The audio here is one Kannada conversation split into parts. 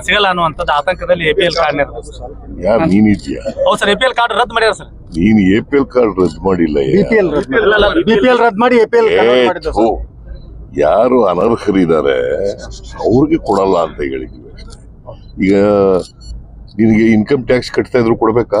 ಸಿಗಲ್ಲ ಅನ್ನುವಂಥದ್ದು ಆತಂಕದಲ್ಲಿ ಎ ಪಿ ಎಲ್ ಕಾರ್ಡ್ ಯಾರು ನೀನಿದ್ಯಾ ಹೌದು sir APL P L card ರದ್ದು ಮಾಡ್ಯಾರ ಸರ್. ನೀನ್ ಎ ಪಿ ಎಲ್ ಕಾರ್ಡ್ ರದ್ದು ಮಾಡಿಲ್ಲ. ಬಿಪಿಎಲ್ ಬಿಪಿಎಲ್ ರದ್ದು ಮಾಡಿ ಎಪಿಎಲ್ ಏ, ಥು. ಯಾರು ಅನರ್ಹರಿದ್ದಾರೆ ಅವ್ರಿಗೆ ಕೊಡಲ್ಲ ಅಂತ ಹೇಳಿದ್ವಿ. ಈಗ ನಿನಗೆ ಇನ್ಕಮ್ ಟ್ಯಾಕ್ಸ್ ಕಟ್ತಾ ಇದ್ರು ಕೊಡ್ಬೇಕಾ?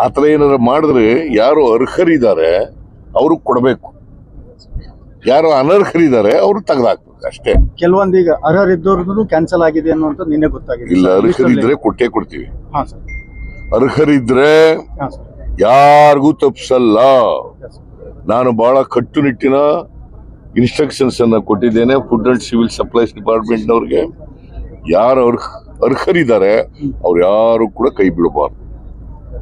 ಆ ಥರ ಏನಾರು ಮಾಡಿದ್ರೆ ಯಾರು ಅರ್ಹರಿದ್ದಾರೆ ಅವ್ರಿಗೆ ಕೊಡಬೇಕು. ಯಾರು ಅನರ್ಹರಿದ್ದಾರೆ ಅವ್ರು ತೆಗೆದಾಕ್ಬೇಕು ಅಷ್ಟೇ. ಕೆಲವೊಂದು ಈಗ ಅರ್ಹರಿದ್ದವ್ರದ್ದು ಕ್ಯಾನ್ಸಲ್ ಆಗಿದೆ ಅನ್ನುವಂತ ನಿನ್ನೆ ಗೊತ್ತಾಗಿದೆ. ಇಲ್ಲ ಅರ್ಹರಿದ್ದರೆ ಅರ್ಹರಿದ್ರೆ ಕೊಟ್ಟೇ ಕೊಡ್ತೀವಿ. ಹಾಂ ಸರ್. ಅರ್ಹರಿದ್ರೆ ಯಾರಿಗೂ ತಪ್ಸಲ್ಲ. Yes, ನಾನು ಬಹಳ ಕಟ್ಟುನಿಟ್ಟಿನ ಇನ್ಸ್ಟ್ರಕ್ಷನ್ಸ್ ಅನ್ನ ಕೊಟ್ಟಿದ್ದೇನೆ ಫುಡ್ ಅಂಡ್ ಸಿವಿಲ್ ಸಪ್ಲೈಸ್ ಡಿಪಾರ್ಟ್ಮೆಂಟ್ನವ್ರಿಗೆ ಯಾರು ಅರ್ಹ ಅರ್ಹರಿದ್ದಾರೆ ಅವ್ರು ಯಾರು ಕೂಡ ಕೈ ಬಿಡಬಾರ್ದು.